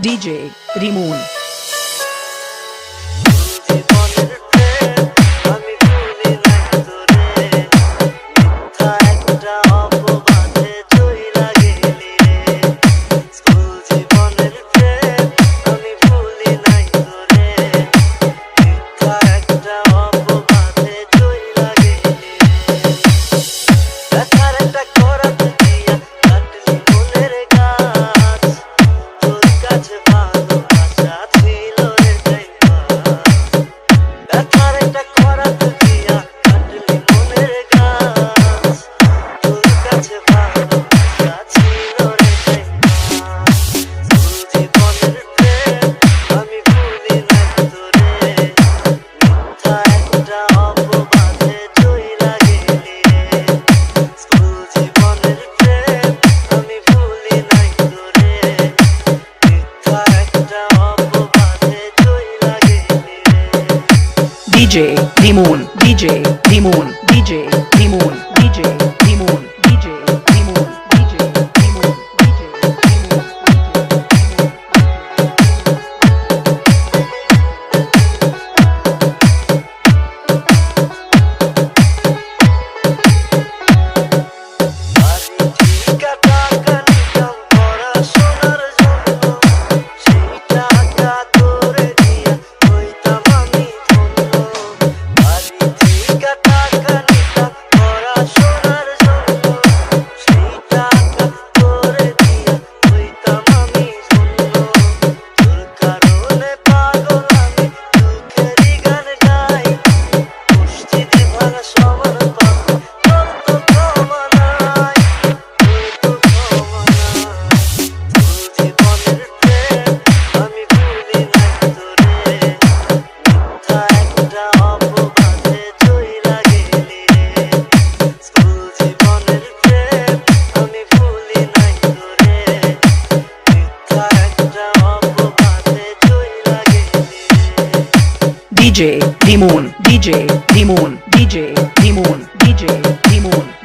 DJ Remoon. DJ Dimon, DJ Dimon, DJ Dimon, DJ Dimon. DJ Dimon, DJ Dimon, DJ Dimon, DJ Dimon.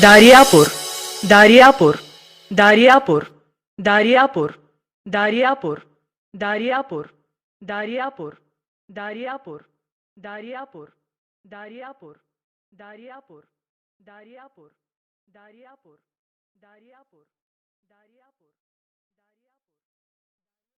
Dariapur, Dariapur, Dariapur, Dariapur, Dariapur, Dariapur, Dariapur, Dariapur, Dariapur, Dariapur, Dariapur, Dariapur, Dariapur, Dariapur, Dariapur.